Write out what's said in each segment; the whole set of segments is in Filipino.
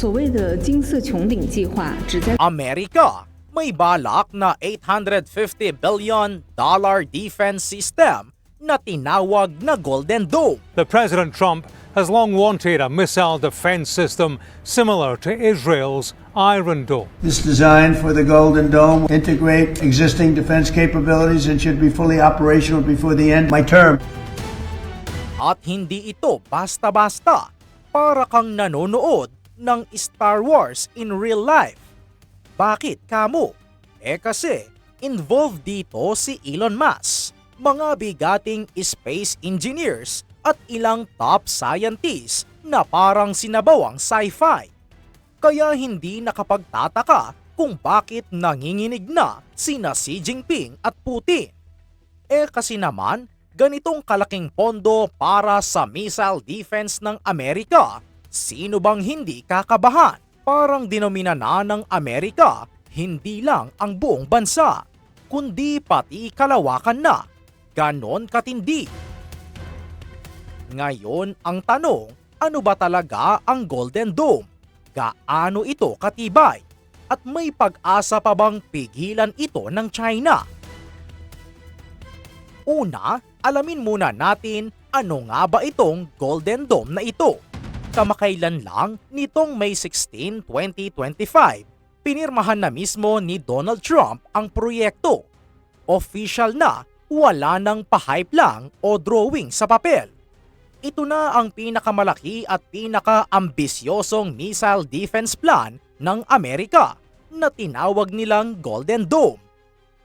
所谓的金色穹顶计划旨在 Amerika may balak na 850 billion dollar defense system na tinawag na Golden Dome. The President Trump has long wanted a missile defense system similar to Israel's Iron Dome. It's designed for the Golden Dome, integrate existing defense capabilities, and should be fully operational before the end of my term. At hindi ito basta-basta para kang nanonood ng Star Wars in real life. Bakit kamo? Eh kasi involved dito si Elon Musk, mga bigating space engineers at ilang top scientists na parang sinabawang sci-fi. Kaya hindi nakapagtataka kung bakit nanginginig na sina Xi Jinping at Putin. Eh kasi naman, ganitong kalaking pondo para sa missile defense ng Amerika, sino bang hindi kakabahan? Parang dinomina na ng Amerika, hindi lang ang buong bansa, kundi pati kalawakan na. Ganon katindi. Ngayon ang tanong, ano ba talaga ang Golden Dome? Gaano ito katibay? At may pag-asa pa bang pigilan ito ng China? Una, alamin muna natin ano nga ba itong Golden Dome na ito. Kamakailan lang nitong May 16, 2025, pinirmahan na mismo ni Donald Trump ang proyekto. Official na, wala nang pa-hype lang o drawing sa papel. Ito na ang pinakamalaki at pinaka-ambisyosong missile defense plan ng Amerika na tinawag nilang Golden Dome.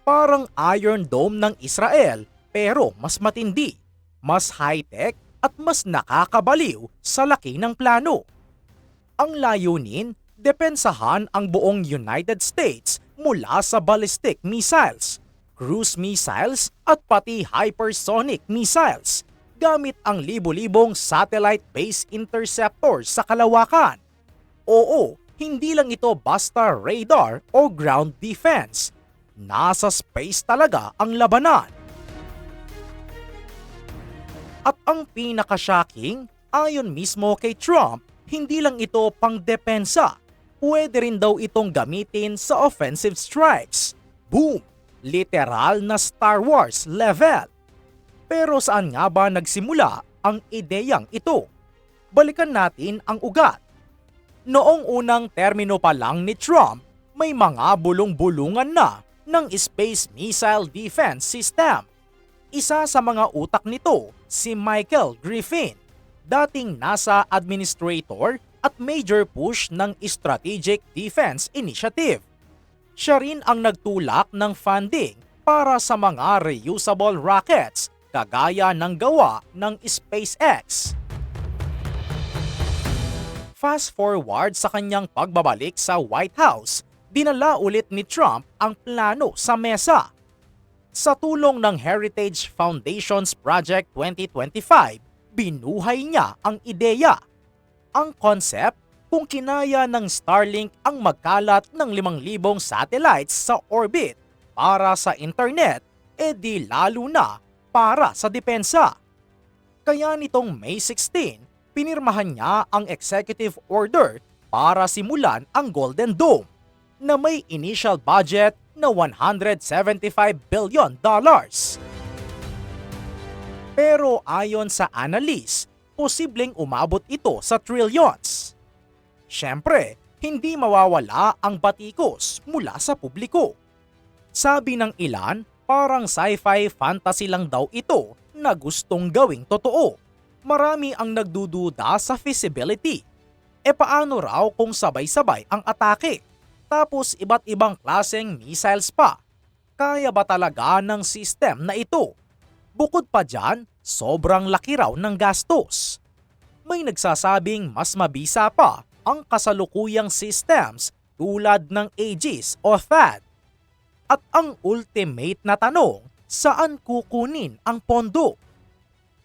Parang Iron Dome ng Israel pero mas matindi, mas high-tech at mas nakakabaliw sa laki ng plano. Ang layunin, depensahan ang buong United States mula sa ballistic missiles, cruise missiles at pati hypersonic missiles gamit ang libo-libong satellite-based interceptors sa kalawakan. Oo, hindi lang ito basta radar o ground defense. Nasa space talaga ang labanan. At ang pinaka-shocking, ayon mismo kay Trump, hindi lang ito pang depensa. Pwede rin daw itong gamitin sa offensive strikes. Boom! Literal na Star Wars level. Pero saan nga ba nagsimula ang ideyang ito? Balikan natin ang ugat. Noong unang termino pa lang ni Trump, may mga bulong-bulungan na ng Space Missile Defense System. Isa sa mga utak nito si Michael Griffin, dating NASA Administrator at major push ng Strategic Defense Initiative. Siya rin ang nagtulak ng funding para sa mga reusable rockets kagaya ng gawa ng SpaceX. Fast forward sa kanyang pagbabalik sa White House, dinala ulit ni Trump ang plano sa mesa. Sa tulong ng Heritage Foundation's Project 2025, binuhay niya ang ideya. Ang concept kung kinaya ng Starlink ang magkalat ng 5,000 satellites sa orbit para sa internet, edi lalo na para sa depensa. Kaya nitong May 16, pinirmahan niya ang executive order para simulan ang Golden Dome na may initial budget na 175 billion dollars. Pero ayon sa analyst, posibleng umabot ito sa trillions. Siyempre, hindi mawawala ang batikos mula sa publiko. Sabi ng ilan, parang sci-fi fantasy lang daw ito na gustong gawing totoo. Marami ang nagdududa sa feasibility. E paano raw kung sabay-sabay ang atake? Tapos iba't ibang klaseng missiles pa. Kaya ba talaga ng system na ito? Bukod pa dyan, sobrang laki raw ng gastos. May nagsasabing mas mabisa pa ang kasalukuyang systems tulad ng Aegis o THAAD. At ang ultimate na tanong, saan kukunin ang pondo?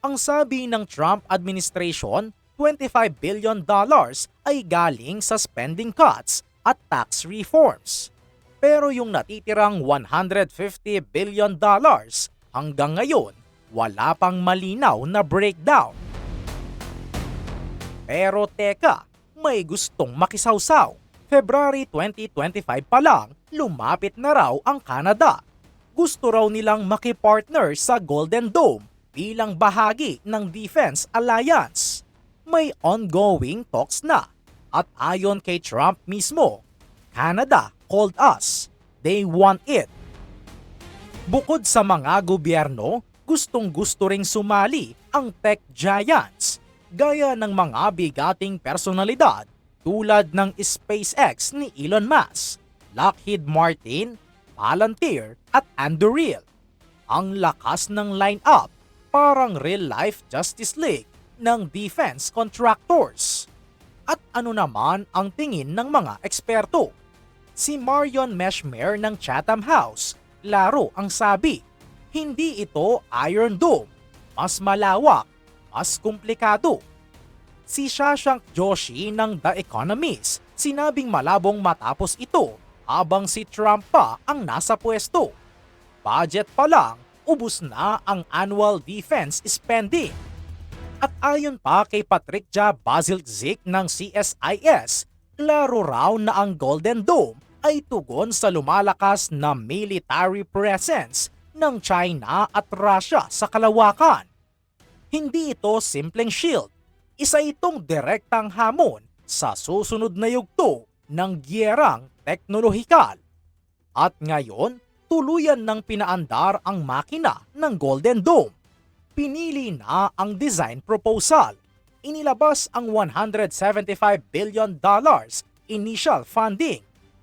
Ang sabi ng Trump administration, 25 billion dollars ay galing sa spending cuts at tax reforms. Pero yung natitirang 150 billion dollars hanggang ngayon wala pang malinaw na breakdown. Pero teka, may gustong makisawsaw. February 2025 pa lang, lumapit na raw ang Canada. Gusto raw nilang makipartner sa Golden Dome bilang bahagi ng Defense Alliance. May ongoing talks na at ayon kay Trump mismo, Canada called us. They want it. Bukod sa mga gobyerno, gustong gusto ring sumali ang tech giants gaya ng mga bigating personalidad tulad ng SpaceX ni Elon Musk, Lockheed Martin, Palantir at Anduril. Ang lakas ng lineup parang real-life Justice League ng defense contractors. At ano naman ang tingin ng mga eksperto? Si Marion Meshmer ng Chatham House, laro ang sabi, hindi ito Iron Dome, mas malawak, mas komplikado. Si Shashank Joshi ng The Economist, sinabing malabong matapos ito habang si Trump pa ang nasa pwesto. Budget pa lang, ubus na ang annual defense spending. At ayon pa kay Patricia Basilzik ng CSIS, klaro raw na ang Golden Dome ay tugon sa lumalakas na military presence ng China at Russia sa kalawakan. Hindi ito simpleng shield, isa itong direktang hamon sa susunod na yugto ng giyerang teknolohikal. At ngayon, tuluyan ng pinaandar ang makina ng Golden Dome pinili na ang design proposal. Inilabas ang 175 billion dollars initial funding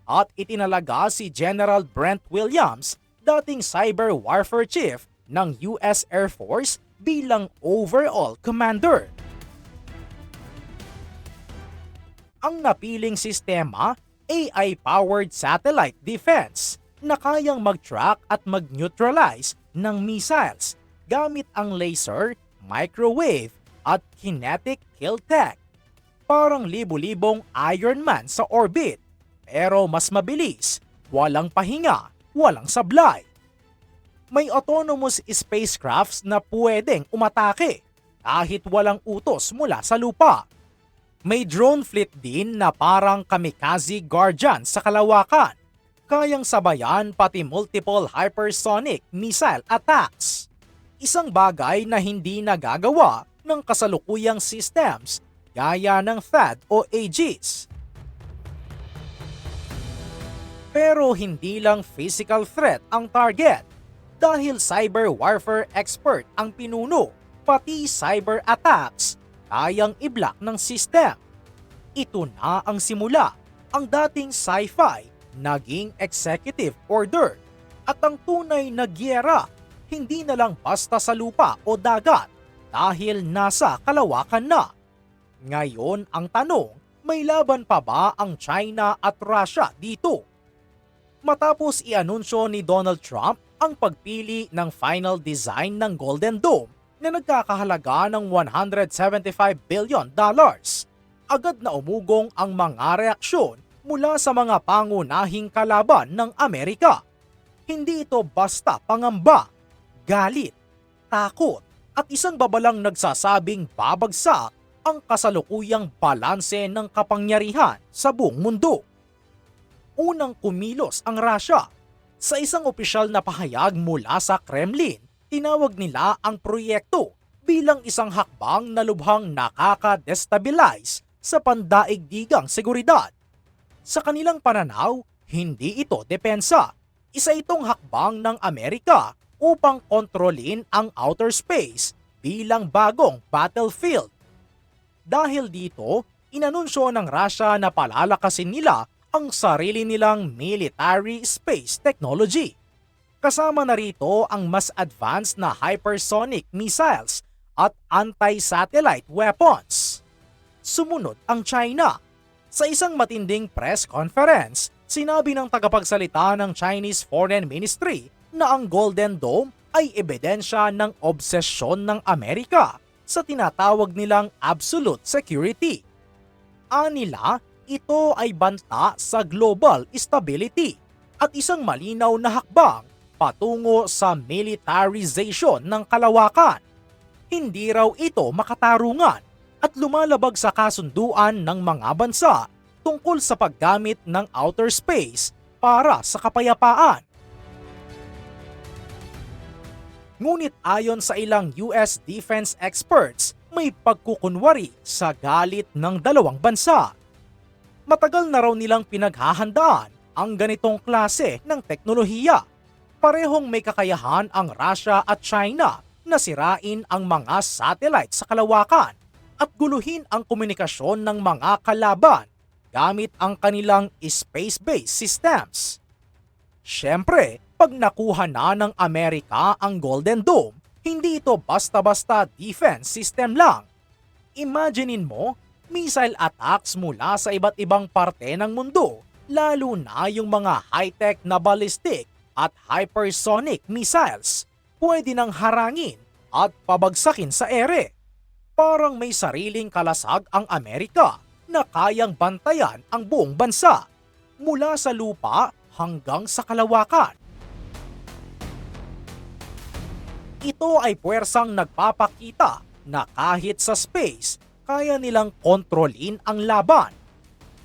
at itinalaga si General Brent Williams, dating cyber warfare chief ng US Air Force bilang overall commander. Ang napiling sistema, AI-powered satellite defense na kayang mag-track at mag-neutralize ng missiles gamit ang laser, microwave at kinetic kill tech. Parang libo-libong Iron Man sa orbit pero mas mabilis, walang pahinga, walang sablay. May autonomous spacecrafts na pwedeng umatake kahit walang utos mula sa lupa. May drone fleet din na parang kamikaze guardian sa kalawakan, kayang sabayan pati multiple hypersonic missile attacks isang bagay na hindi nagagawa ng kasalukuyang systems gaya ng THAAD o Aegis. Pero hindi lang physical threat ang target dahil cyber warfare expert ang pinuno, pati cyber attacks kayang i-block ng system. Ito na ang simula, ang dating sci-fi naging executive order at ang tunay na gyera hindi na lang basta sa lupa o dagat dahil nasa kalawakan na. Ngayon ang tanong, may laban pa ba ang China at Russia dito? Matapos i-anunsyo ni Donald Trump ang pagpili ng final design ng Golden Dome na nagkakahalaga ng 175 billion dollars, agad na umugong ang mga reaksyon mula sa mga pangunahing kalaban ng Amerika. Hindi ito basta pangamba galit, takot at isang babalang nagsasabing babagsak ang kasalukuyang balanse ng kapangyarihan sa buong mundo. Unang kumilos ang Russia. Sa isang opisyal na pahayag mula sa Kremlin, tinawag nila ang proyekto bilang isang hakbang na lubhang nakaka-destabilize sa pandaigdigang seguridad. Sa kanilang pananaw, hindi ito depensa. Isa itong hakbang ng Amerika upang kontrolin ang outer space bilang bagong battlefield. Dahil dito, inanunsyo ng Russia na palalakasin nila ang sarili nilang military space technology. Kasama na rito ang mas advanced na hypersonic missiles at anti-satellite weapons. Sumunod ang China. Sa isang matinding press conference, sinabi ng tagapagsalita ng Chinese Foreign Ministry na ang Golden Dome ay ebidensya ng obsesyon ng Amerika sa tinatawag nilang absolute security. Anila, ito ay banta sa global stability at isang malinaw na hakbang patungo sa militarization ng kalawakan. Hindi raw ito makatarungan, at lumalabag sa kasunduan ng mga bansa tungkol sa paggamit ng outer space para sa kapayapaan. Ngunit ayon sa ilang US defense experts, may pagkukunwari sa galit ng dalawang bansa. Matagal na raw nilang pinaghahandaan ang ganitong klase ng teknolohiya. Parehong may kakayahan ang Russia at China na sirain ang mga satellite sa kalawakan at guluhin ang komunikasyon ng mga kalaban gamit ang kanilang space-based systems. Siyempre, pag nakuha na ng Amerika ang Golden Dome, hindi ito basta-basta defense system lang. Imaginein mo, missile attacks mula sa iba't ibang parte ng mundo, lalo na yung mga high-tech na ballistic at hypersonic missiles, pwede nang harangin at pabagsakin sa ere. Parang may sariling kalasag ang Amerika na kayang bantayan ang buong bansa, mula sa lupa hanggang sa kalawakan. Ito ay puwersang nagpapakita na kahit sa space, kaya nilang kontrolin ang laban.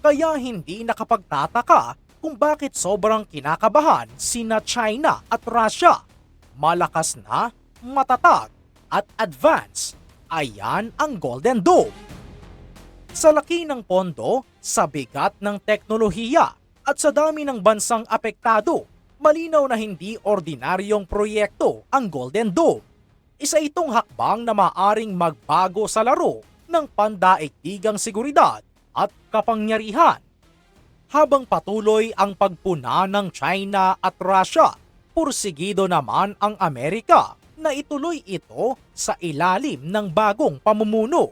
Kaya hindi nakapagtataka kung bakit sobrang kinakabahan sina China at Russia. Malakas na, matatag, at advanced. Ayan ang Golden Dome. Sa laki ng pondo, sa bigat ng teknolohiya, at sa dami ng bansang apektado, malinaw na hindi ordinaryong proyekto ang Golden Dome. Isa itong hakbang na maaring magbago sa laro ng pandaigdigang seguridad at kapangyarihan. Habang patuloy ang pagpuna ng China at Russia, pursigido naman ang Amerika na ituloy ito sa ilalim ng bagong pamumuno.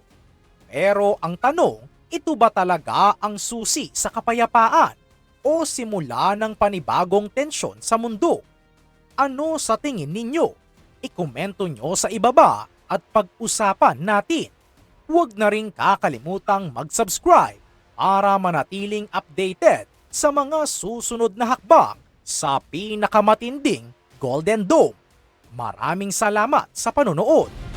Pero ang tanong, ito ba talaga ang susi sa kapayapaan o simula ng panibagong tensyon sa mundo? Ano sa tingin ninyo? Ikomento nyo sa ibaba at pag-usapan natin. Huwag na rin kakalimutang mag-subscribe para manatiling updated sa mga susunod na hakbang sa pinakamatinding Golden Dome. Maraming salamat sa panonood.